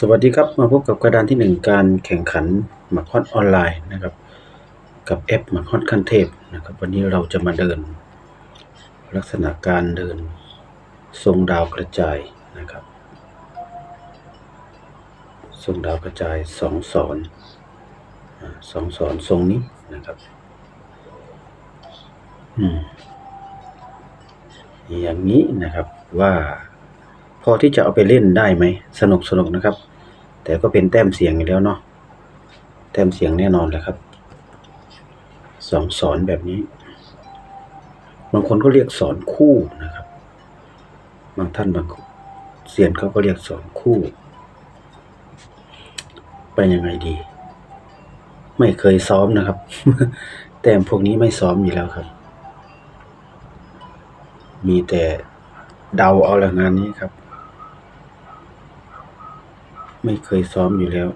สวัสดีครับมาพบกับกระดานที่หนึ่งการแข่งขันหมากฮอตออนไลน์นะครับ กับแอปหมากฮอตขั้นเทพนะครับ วันนี้เราจะมาเดิน ลักษณะการเดิน ทรงดาวกระจายนะครับ ทรงดาวกระจายสองสอนสองสอนทรงนี้นะครับอืมอย่างนี้นะครับว่าพอที่จะเอาไปเล่นได้ไหม สนุกสนุกนะครับ แต่ก็เป็นแต้มเสียงอยู่แล้วเนาะแต้มเสียงแน่นอนเลยครับสองสอนแบบนี้ บางคนก็เรียกสอนคู่นะครับ บางท่านบางเสียนเขาก็เรียกสอนคู่ ไปยังไงดี ไม่เคยซ้อมนะครับ แต้มพวกนี้ไม่ซ้อมอยู่แล้วครับ มีแต่เดาเอาละงานนี้ครับ ไม่เคยซ้อมอยู่แล้ว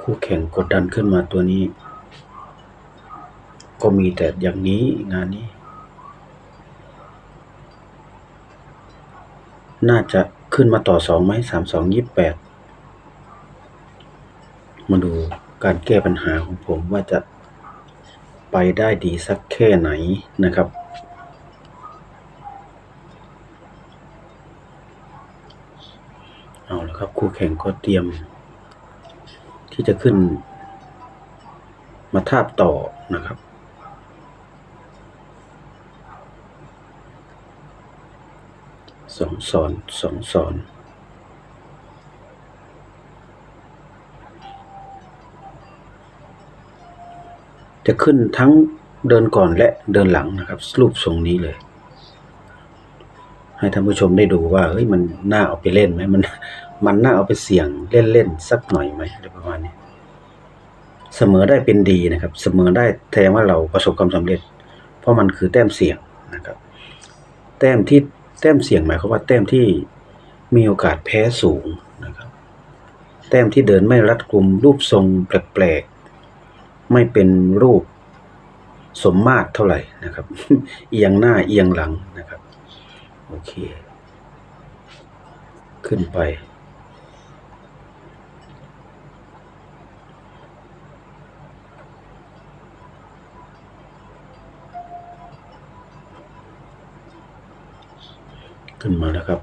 คู่แข่งกดดันขึ้นมาตัวนี้ ก็มีแต่อย่างนี้งานนี้ น่าจะขึ้นมาต่อสองไหมสามสองยี่แปดมาดูการแก้ปัญหาของผมว่าจะไปได้ดีสักแค่ไหนนะครับ เอาละครับ คู่ แข่งก็เตรียม ที่จะขึ้น มาทาบต่อนะครับ สองสอนสองสอนจะขึ้นทั้งเดินก่อนและเดินหลังนะครับ รูปทรงนี้เลย ให้ท่านผู้ชมได้ดูว่าเฮ้ยมันน่าเอาไปเล่นไหมมัน มันน่าเอาไปเสี่ยงเล่นๆสักหน่อยไหมอะไรประมาณนี้เสมอได้เป็นดีนะครับ เสมอได้แสดงว่าเราประสบความสำเร็จ เพราะมันคือแต้มเสี่ยงนะครับ แต้มที่แต้มเสี่ยงหมายความว่าแต้มที่มีโอกาสแพ้สูงนะครับ แต้มที่เดินไม่รัดกุมรูปทรงแปลกๆไม่เป็นรูปสมมาตรเท่าไหร่นะครับ เอียงหน้าเอียงหลังนะครับ โอเค ขึ้นไป ขึ้นมาแล้วครับ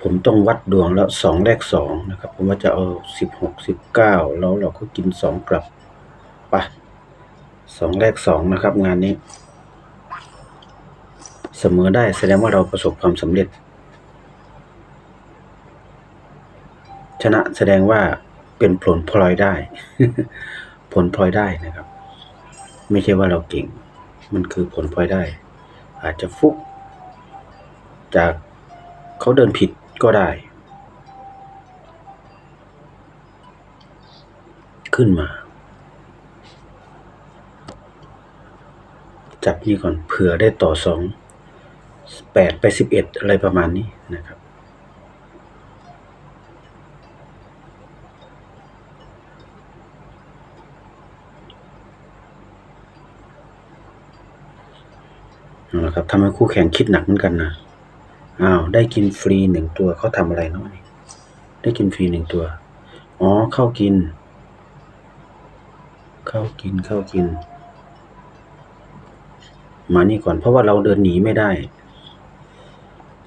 ผมต้องวัดดวงแล้วสองแรกสองนะครับ ผมว่าจะเอาสิบหกสิบเก้าแล้วเราก็กินสองกลับไปสองแรกสองนะครับ งานนี้ เสมอได้แสดงว่าเราประสบความสำเร็จ ชนะแสดงว่าเป็นผลพลอยได้ ผลพลอยได้นะครับ ไม่ใช่ว่าเราเก่ง มันคือผลพลอยได้ อาจจะฟุก จากเขาเดินผิดก็ได้ ขึ้นมา จับนี่ก่อนเผื่อได้ต่อสองแปดไปสิบเอ็ดอะไรประมาณนี้นะครับเอาละครับทำให้คู่แข่งคิดหนักเหมือนกันนะ อ้าวได้กินฟรีหนึ่งตัวเขาทำอะไรเนาะนี่ได้กินฟรีหนึ่งตัว อ๋อเข้ากิน เข้ากินเข้ากิน มานี่ก่อนเพราะว่าเราเดินหนีไม่ได้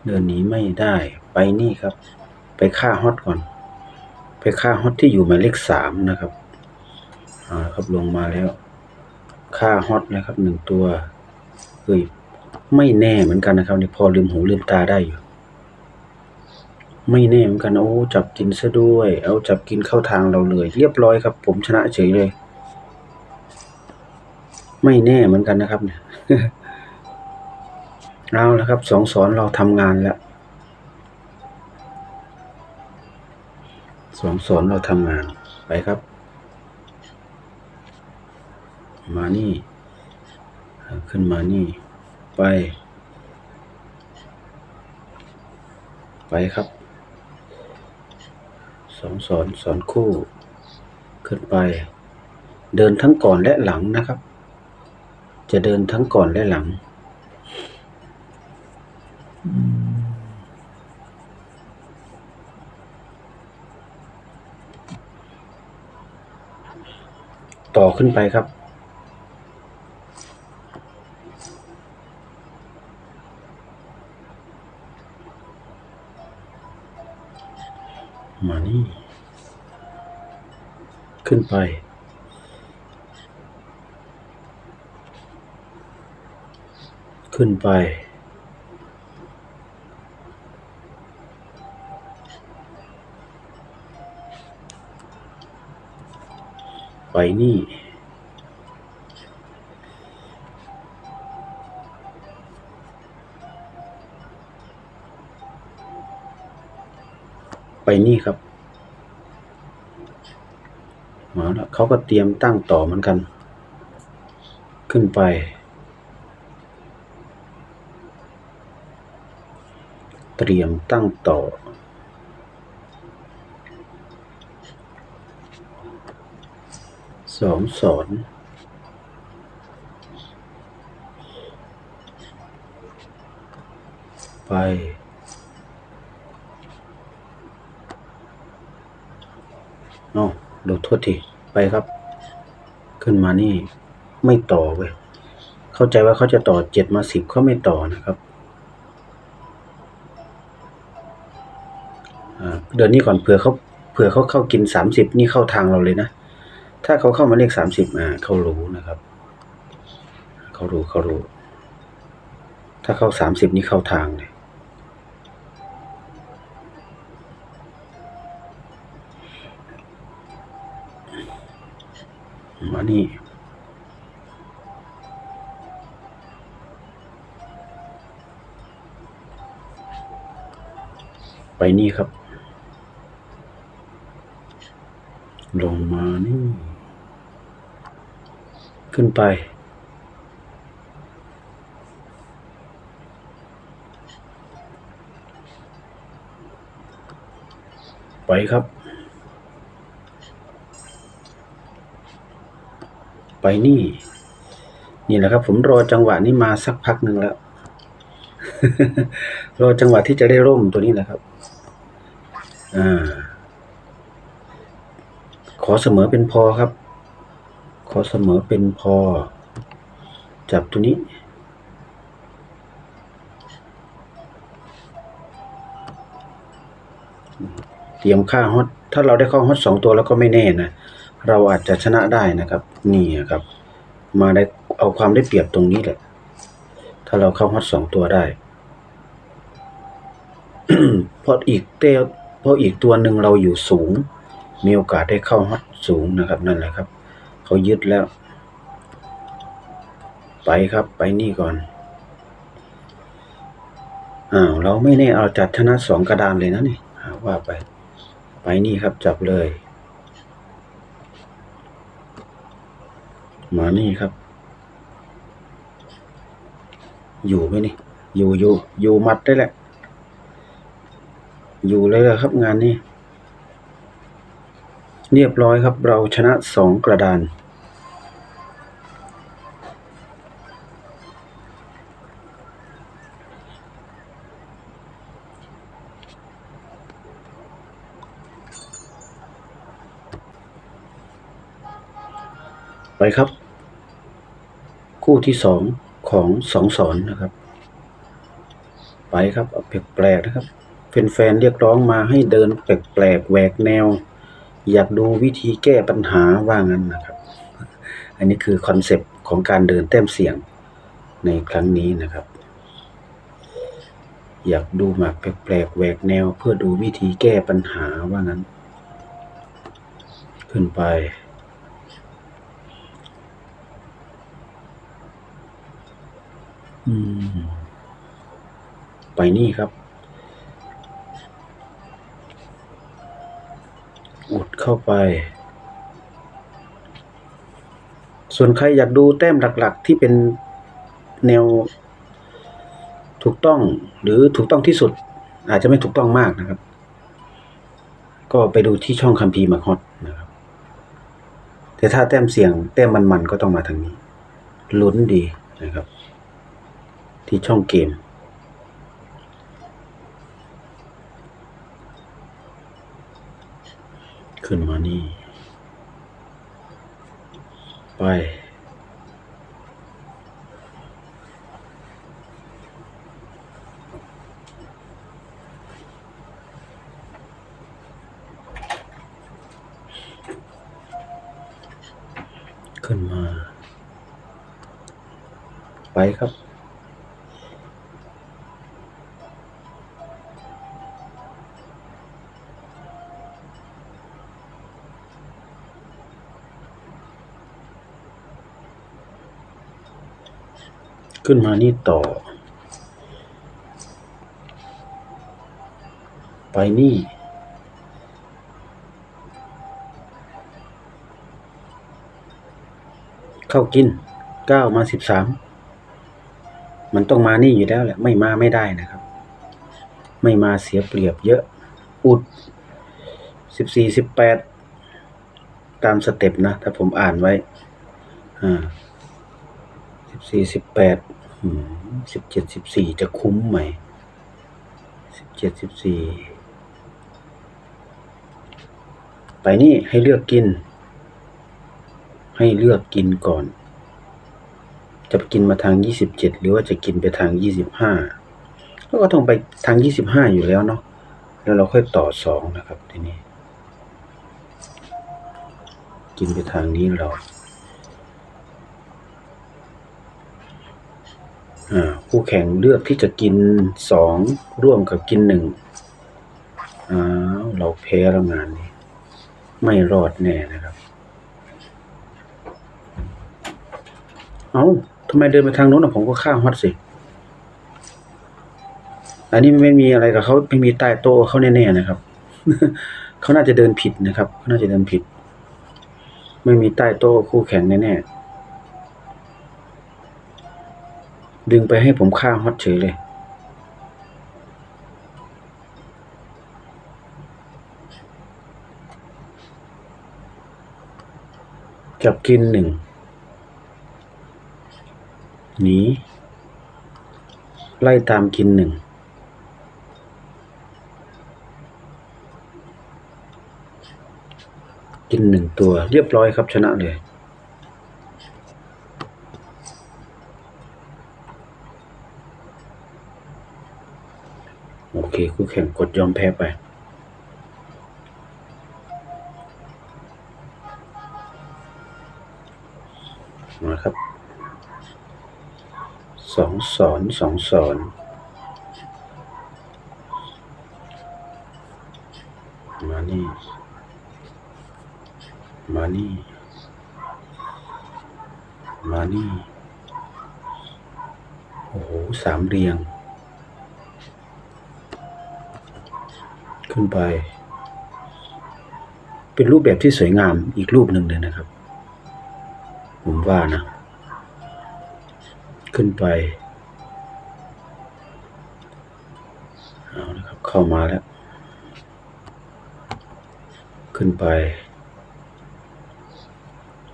เดินหนีไม่ได้ ไปนี่ครับ ไปฆ่าฮอตก่อน ไปฆ่าฮอตที่อยู่หมายเลขสามนะครับอ่าครับลงมาแล้ว ฆ่าฮอตนะครับหนึ่งตัวเฮ้ย ไม่แน่เหมือนกันนะครับนี่พอลืมหูลืมตาได้อยู่ ไม่แน่เหมือนกัน โอ้ จับกินซะด้วย เอาจับกินเข้าทางเราเลย เรียบร้อยครับ ผมชนะเฉยเลย ไม่แน่เหมือนกันนะครับ เนี่ยเอาแล้วครับสองสอนเราทำงานแล้วสองสอนเราทำงานไปครับ มานี่ ขึ้นมานี่ ไป ไปครับสองสอนสอนคู่ ขึ้นไป เดินทั้งก่อนและหลังนะครับ จะเดินทั้งก่อนและหลัง ต่อขึ้นไปครับ มานี่ ขึ้นไป ขึ้นไป ไปนี่ ไปนี่ครับมาแล้วเขาก็เตรียมตั้งต่อเหมือนกัน ขึ้นไป เตรียมตั้งต่อ สองสอนไป เนาะดูโทษทีไปครับ ขึ้นมานี่ไม่ต่อเว้ยเข้าใจว่าเขาจะต่อเจ็ดมาสิบเขาไม่ต่อนะครับเดือนนี้ก่อนเผื่อเขาเผื่อเขาเข้ากินสามสิบนี่เข้าทางเราเลยนะ ถ้าเขาเข้ามาเลขสามสิบอ่าเขารู้นะครับ เขารู้เขารู้ ถ้าเข้าสามสิบนี่เข้าทางเลย มานี่ไปนี่ครับ ลงมานี่ ขึ้นไป ไปครับ ไปนี่ นี่แหละครับ ผมรอจังหวะนี้มาสักพักหนึ่งแล้ว รอจังหวะที่จะได้ร่มตัวนี้แหละครับ อ่า ขอเสมอเป็นพอครับ ขอเสมอเป็นพอ จับตัวนี้เตรียมค่าฮอต ถ้าเราได้ข้าฮอตสองตัวแล้วก็ไม่แน่นะ เราอาจจะชนะได้นะครับ นี่ครับ มาได้เอาความได้เปรียบตรงนี้แหละ ถ้าเราเข้าฮอตสองตัวได้ เพราะอีกเต้เพราะอีกตัวหนึ่งเราอยู่สูง มีโอกาสได้เข้าฮอตสูงนะครับนั่นแหละครับ เขายึดแล้ว ไปครับไปนี่ก่อนอ้าวเราไม่แน่เอาจัดชนะสองกระดานเลยนะนี่ว่าไป ไปนี่ครับจับเลย มานี่ครับ อยู่ไหมนี่ อยู่อยู่อยู่มัดได้แหละ อยู่เลยครับงานนี้เรียบร้อยครับ เราชนะสองกระดาน ไปครับ คู่ที่สองของสองสอนนะครับ ไปครับเอาแปลกๆนะครับแฟนๆเรียกร้องมาให้เดินแปลกๆแหวกแนว อยากดูวิธีแก้ปัญหาว่างั้นนะครับ อันนี้คือคอนเซปต์ของการเดินแต้มเสียงในครั้งนี้นะครับ อยากดูหมากแปลกๆแหวกแนวเพื่อดูวิธีแก้ปัญหาว่างั้น ขึ้นไป อืม ไปนี่ครับ อุดเข้าไป ส่วนใครอยากดูแต้มหลัก ๆ ที่เป็นแนว ถูกต้องหรือถูกต้องที่สุด อาจจะไม่ถูกต้องมากนะครับ ก็ไปดูที่ช่องคัมภีร์มาฮอตนะครับ แต่ถ้าแต้มเสียง แต้มมันๆก็ต้องมาทางนี้ ลุ้นดีนะครับ ที่ช่องเกม ขึ้นมานี่ ไป ขึ้นมา ไปครับ ขึ้นมานี่ต่อ ไปนี่ เข้ากินเก้ามาสิบสามมันต้องมานี่อยู่แล้วแหละ ไม่มาไม่ได้นะครับ ไม่มาเสียเปรียบเยอะ อุดสิบสี่สิบแปดตามสเต็ปนะ ถ้าผมอ่านไว้ อ่าสิบสี่สิบแปด สิบเจ็ดสิบสี่จะคุ้มไหมสิบเจ็ดสิบสี่ไปนี่ให้เลือกกิน ให้เลือกกินก่อน จะกินมาทางยี่สิบเจ็ดหรือว่าจะกินไปทางยี่สิบห้าก็ต้องไปทางยี่สิบห้าอยู่แล้วเนาะแล้วเราค่อยต่อสองนะครับทีนี้ กินไปทางนี้เรา อ่า คู่แข่งเลือกที่จะกินสองร่วมกับกินหนึ่งอ้าวเราแพ้แล้วงานนี้ ไม่รอดแน่นะครับ เอา้าทำไมเดินไปทางโน้นอะผมก็ข้ามฮอตสิ อันนี้ไม่มีอะไรกับเขาไม่มีใต้โต๊ะเขาแน่ๆนะครับ เขาน่าจะเดินผิดนะครับเขาน่าจะเดินผิด ไม่มีใต้โต๊ะคู่แข่งแน่ๆ ดึงไปให้ผมข้ามฮอตเฉยเลย จับกินหนึ่งหนีไล่ตามกินหนึ่งกินหนึ่งตัวเรียบร้อยครับชนะเลย โอเคู่แข่งกดยอมแพ้ไป มาครับสองสอนสองสอนมานี่มานี่มานี่โอ้โหสามเรียง ขึ้นไป เป็นรูปแบบที่สวยงามอีกรูปหนึ่งเลยนะครับ ผมว่านะ ขึ้นไปเอาละครับเข้ามาแล้ว ขึ้นไป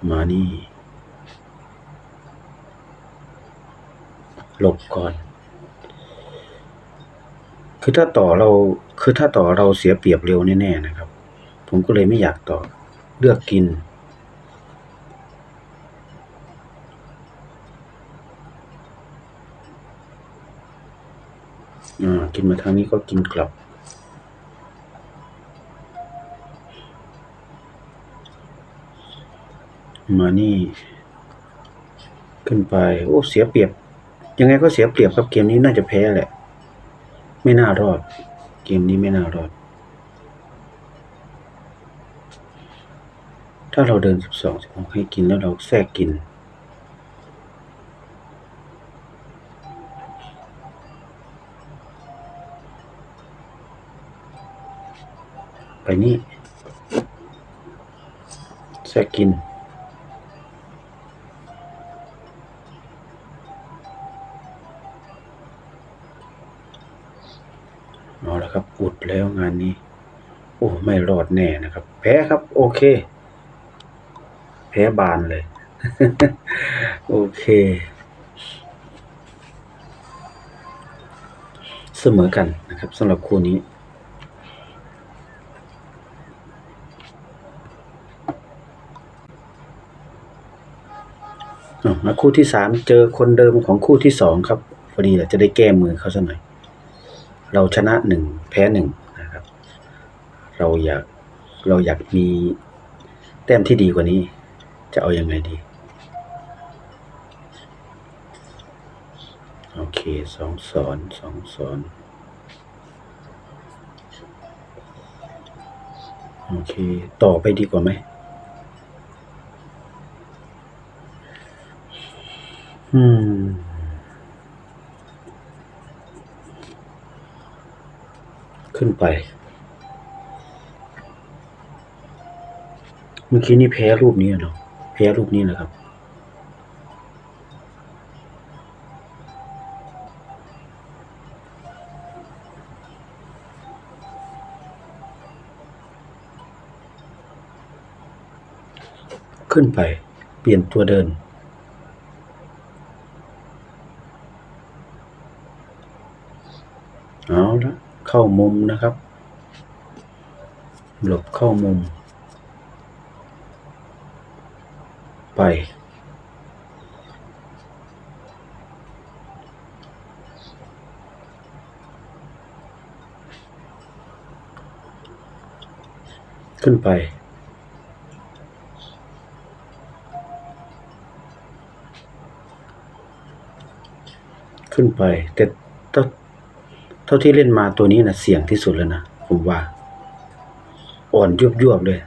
มานี่ หลบก่อน คือถ้าต่อเรา คือถ้าต่อเราเสียเปรียบเร็วแน่ๆนะครับ ผมก็เลยไม่อยากต่อเลือกกินอ่ากินมาทางนี้ก็กินกลับ มานี่ ขึ้นไป โอ้ เสียเปรียบ ยังไงก็เสียเปรียบครับเกมนี้น่าจะแพ้แหละ ไม่น่ารอด มนี้ไม่น่ารอด ถ้าเราเดินสิบสองสิบหกให้กินแล้วเราแทรกกิน ไปนี่แทรกกิน แล้วงานนี้ โอ้ไม่รอดแน่นะครับ แพ้ครับ โอเค แพ้บานเลย โอเค เสมอกันนะครับสำหรับคู่นี้มาคู่ที่สามเจอคนเดิมของคู่ที่สองครับพอดีเลาจะได้แก้มือเขาสักหน่อย เราชนะหนึ่งแพ้หนึ่งนะครับ เราอยากเราอยากมีแต้มที่ดีกว่านี้ จะเอาอยัางไงดี โอเคสองสอนสองสอนโอเค ต่อไปดีกว่าไหมอืม ขึ้นไป เมื่อกี้นี่แพ้รูปนี้เนาะแพ้รูปนี้แหละครับ ขึ้นไป เปลี่ยนตัวเดิน เอาละ เข้ามุมนะครับ หลบเข้ามุม ไป ขึ้นไปขึ้นไปแต่ ท่าเท่าที่เล่นมาตัวนี้นะเสี่ยงที่สุดแล้วนะผมว่า อ่อนยวบยวบเลย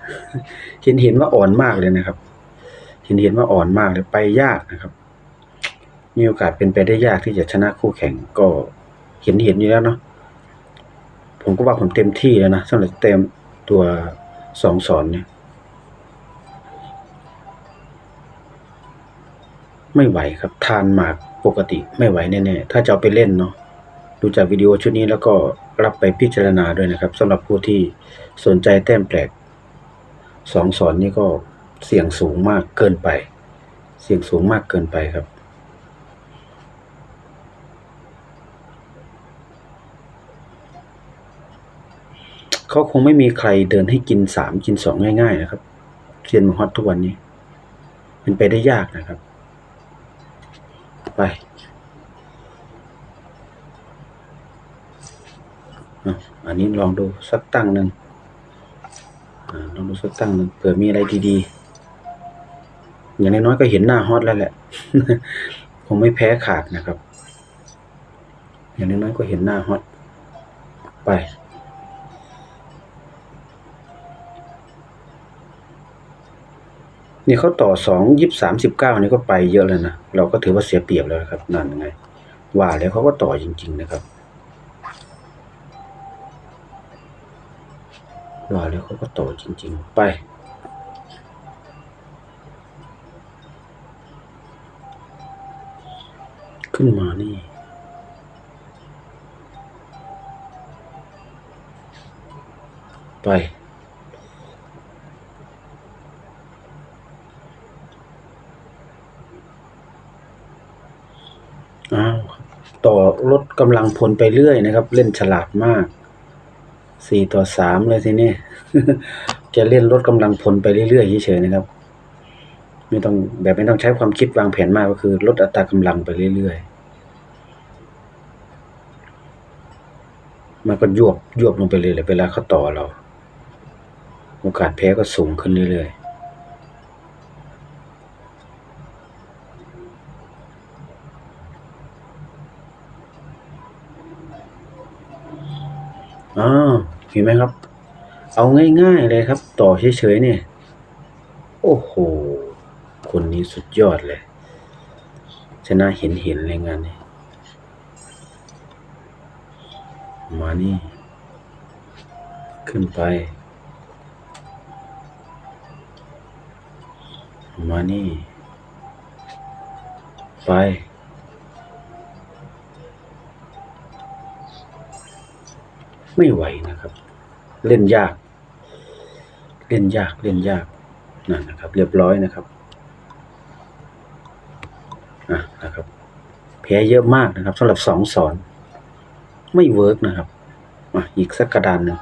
เห็นเห็นว่าอ่อนมากเลยนะครับ เห็นเห็นว่าอ่อนมากเลยไปยากนะครับ มีโอกาสเป็นไปได้ยากที่จะชนะคู่แข่งก็เห็นเห็นอยู่แล้วเนาะผมก็ว่าผมเต็มที่แล้วนะสำหรับเต็มตัวสองสอนเนี่ย ไม่ไหวครับ ทานหมากปกติไม่ไหวแน่ๆถ้าจะเอาไปเล่นเนาะ ดูจากวิดีโอชุดนี้แล้วก็รับไปพิจารณาด้วยนะครับสำหรับผู้ที่สนใจแต้มแปลกสองสอนนี่ก็เสี่ยงสูงมากเกินไป เสี่ยงสูงมากเกินไปครับ เขาคงไม่มีใครเดินให้กินสามกินสองง่ายๆนะครับเซียนมฮอตทุกวันนี้ เป็นไปได้ยากนะครับ ไป อันนี้ลองดูสักตั้งหนึ่งอลองดูสักตั้งหนึ่งเผื่อมีอะไรดีๆ อย่างน้อยๆก็เห็นหน้าฮอตแล้วแหละ คงไม่แพ้ขาดนะครับ อย่างน้อยๆก็เห็นหน้าฮอตไป นี่เขาต่อสองยี่สามสิบเก้านี่ก็ไปเยอะเลยนะ เราก็ถือว่าเสียเปรียบแล้วนะครับ นั่นไง ว่าแล้วเขาก็ต่อจริง ๆ นะครับ ว่าแล้วเขาก็ต่อจริง ๆ ไป ขึ้นมานี่ไป อ้าว ต่อลดกำลังพลไปเรื่อยนะครับ เล่นฉลาดมาก สี่ต่อสามเลยทีนี้จะเล่นลดกำลังพลไปเรื่อยๆเฉยๆนะครับ ไม่ต้องแบบไม่ต้องใช้ความคิดวางแผนมากก็คือ ลดอัตรากำลังไปเรื่อยๆมันก็ยวบยวบลงไปเลยแหละเวลาเขาต่อเรา โอกาสแพ้ก็สูงขึ้นเรื่อยๆ อ้าว เห็นไหมครับ เอาง่ายๆเลยครับ ต่อเฉยๆเนี่ย โอ้โห คนนี้สุดยอดเลย ชนะเห็นเห็นเลยงานนี้ มานี่ ขึ้นไป มานี่ ไปไม่ไหวนะครับ เล่นยาก เล่นยากเล่นยากนั่นนะครับ เรียบร้อยนะครับอะนะครับแพ้เยอะมากนะครับสำหรับสองสอน ไม่เวิร์กนะครับอีกสักกระดานหนึ่ง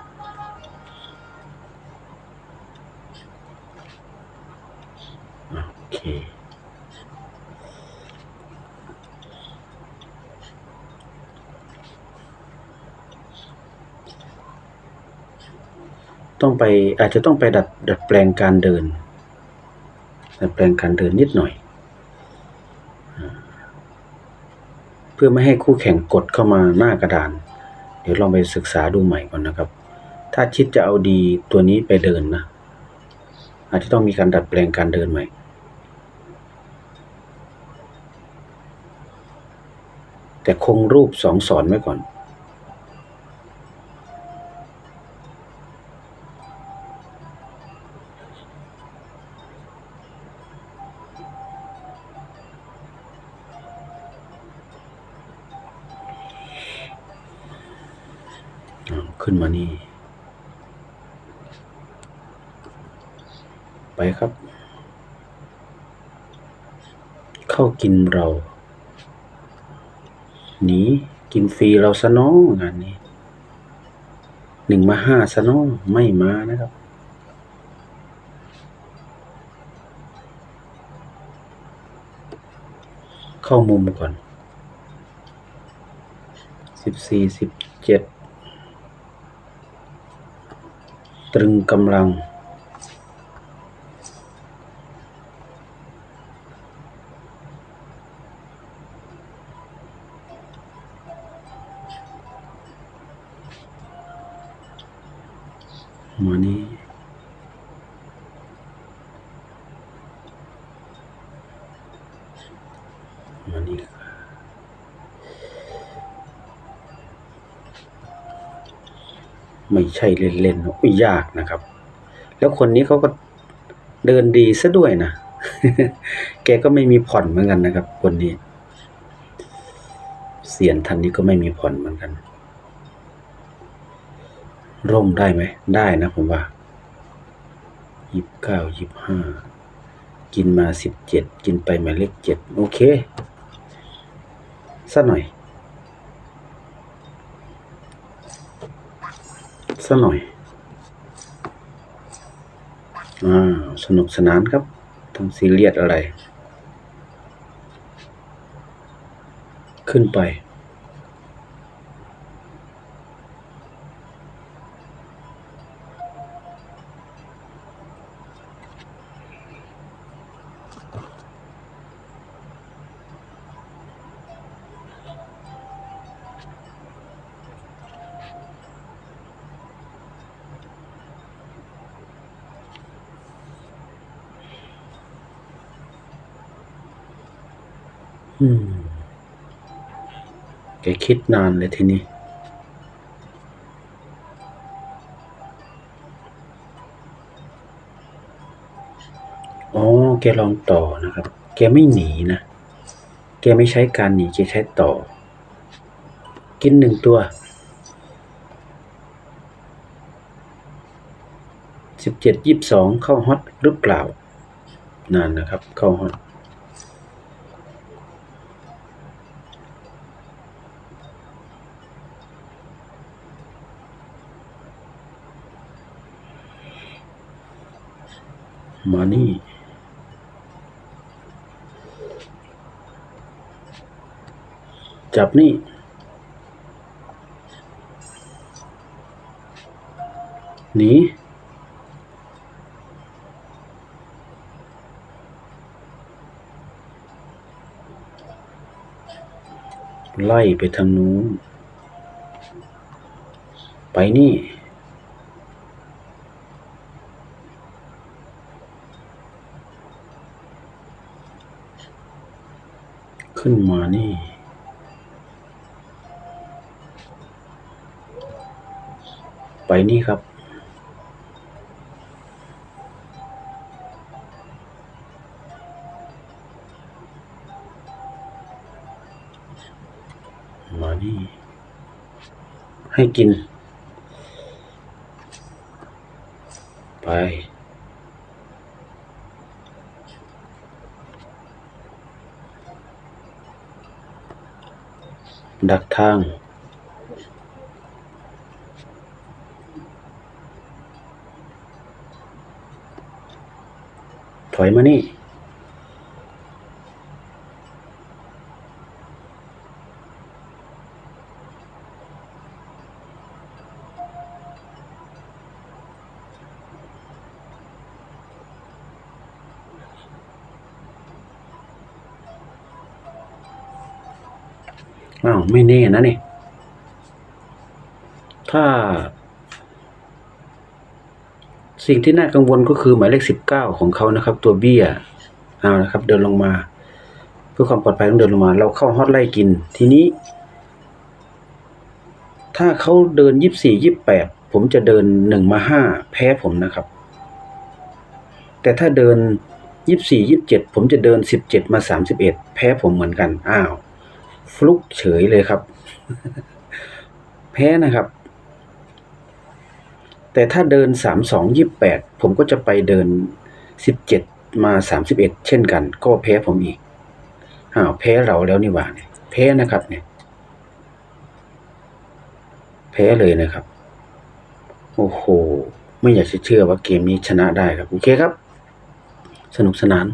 อะโอเค ต้องไปอาจจะต้องไปดัดดัดแปลงการเดิน ดัดแปลงการเดินนิดหน่อย เพื่อไม่ให้คู่แข่งกดเข้ามาหน้ากระดาน เดี๋ยวลองไปศึกษาดูใหม่ก่อนนะครับ ถ้าชิดจะเอาดีตัวนี้ไปเดินนะ อาจจะต้องมีการดัดแปลงการเดินใหม่แต่คงรูปสองสอนไว้ก่อน เราหนีกินฟรีเราซะน้องงานนี้หนึ่งมาห้าซะน้องไม่มานะครับเข้ามุมก่อน สิบสี่สิบเจ็ด ตรึงกำลัง ไม่ใช่เล่นๆอุ้ยยากนะครับ แล้วคนนี้เขาก็เดินดีซะด้วยนะ แกก็ไม่มีผ่อนเหมือนกันนะครับ คนนี้ เสียนทันนี้ก็ไม่มีผ่อนเหมือนกัน ร่มได้ไหม ได้นะผมว่ายี่สิบเก้ายี่สิบห้ากินมาสิบเจ็ดกินไปหมายเลขเจ็ดโอเคสักหน่อย สักหน่อยอ่าสนุกสนานครับต้องซีเรียสอะไร ขึ้นไป อืมแกคิดนานเลยทีนี้อ๋อแกลองต่อนะครับ แกไม่หนีนะ แกไม่ใช้การหนีแกใช้ต่อ กินหนึ่งตัวสิบเจ็ดยี่สิบสองเข้าฮอตหรือเปล่านานนะครับ เข้าฮอตานี่จับนี่หนีไล่ไปทางนู้น ไปนี่ ขึ้นมานี่ ไปนี่ครับ มานี่ ให้กิน ไป ดักทาง ถอยมานี่ ไม่แน่นะนี่ถ้า สิ่งที่น่ากังวลก็คือหมายเลขสิบเก้าของเขานะครับ ตัวเบี้ยเอานะครับ เดินลงมา เพื่อความปลอดภัยต้องเดินลงมา เราเข้าฮอตไล่กิน ทีนี้ ถ้าเขาเดินยี่สี่ยี่แปดผมจะเดินหนึ่งมาห้าแพ้ผมนะครับ แต่ถ้าเดินยี่สี่ยี่เจ็ดผมจะเดินสิบเจ็ดมาสามสิบเอ็ดแพ้ผมเหมือนกัน อ้าว ฟลุกเฉยเลยครับ แพ้นะครับ แต่ถ้าเดินสามสองยี่แปดผมก็จะไปเดินสิบเจ็ดมาสามสิบเอ็ดเช่นกัน ก็แพ้ผมอีกอ้าวแพ้เราแล้วนี่หว่าเนี่ยแพ้นะครับเนี่ยแพ้เลยนะครับ โอ้โห ไม่อยากจะเชื่อว่าเกมนี้ชนะได้ครับ โอเคครับ สนุกสนาน